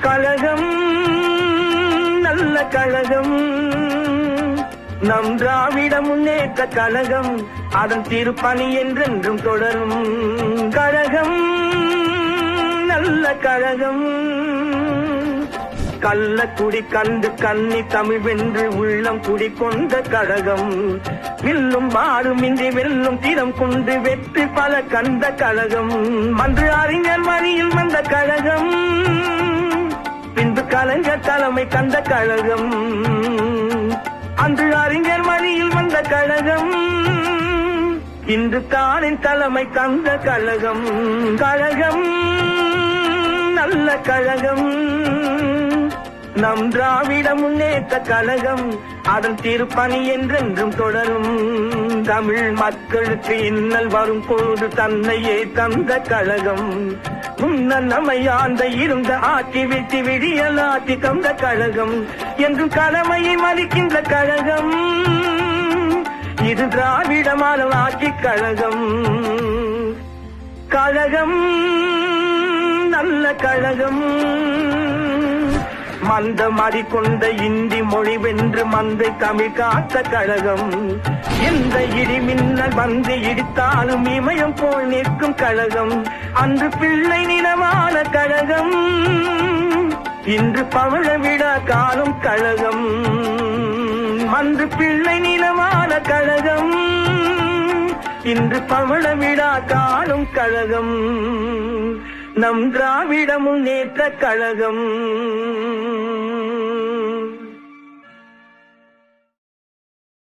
கழகம் நல்ல கழகம். நம் திராவிட முன்னேற்ற கழகம் அதன் திருப்பணி என்றென்றும் தொடரும். கழகம் நல்ல கழகம். கள்ளக்குடி கண்டு கண்ணி தமிழ் வென்று உள்ளம் குடி கொண்ட கழகம். வில்லும் மாறும் இன்றி வெல்லும் திறம் கொண்டு வெற்றி பல கண்ட கழகம். மன்று அறிஞர் கழகம். பின்பு கலைஞர் தலைமை கண்ட கழகம். அன்று அறிஞர் மணியில் வந்த கழகம். இன்று தானின் தலைமை கந்த கழகம். கழகம் நல்ல கழகம். நம் திராவிட முன்னேற்ற கழகம். அதன் திருப்பணி என்றென்றும் தொடரும். தமிழ் மக்களுக்கு இன்னல் வரும் பொழுது தன்னையே தந்த கழகம். உன்ன நம்மை இருந்த ஆட்சி விட்டு விடியல் ஆட்சி கந்த கழகம். என்று கடமையை மதிக்கின்ற கழகம். இது திராவிட மாணவ ஆட்சி கழகம். கழகம் நல்ல கழகம். மந்த மடி கொண்ட இந்தி மொழி வென்று மந்தை தமிழ் காத்த கழகம். எந்த இடி மின்னல் வந்து இடித்தாலும் இமயம் போல் நிற்கும் கழகம். அன்று பிள்ளை நிலவான கழகம். இன்று பவள விழா காணும் கழகம். அன்று பிள்ளை நிலவான கழகம். இன்று பவள விழா காணும் கழகம். நம் திராவிட முன்னேற்ற கழகம்.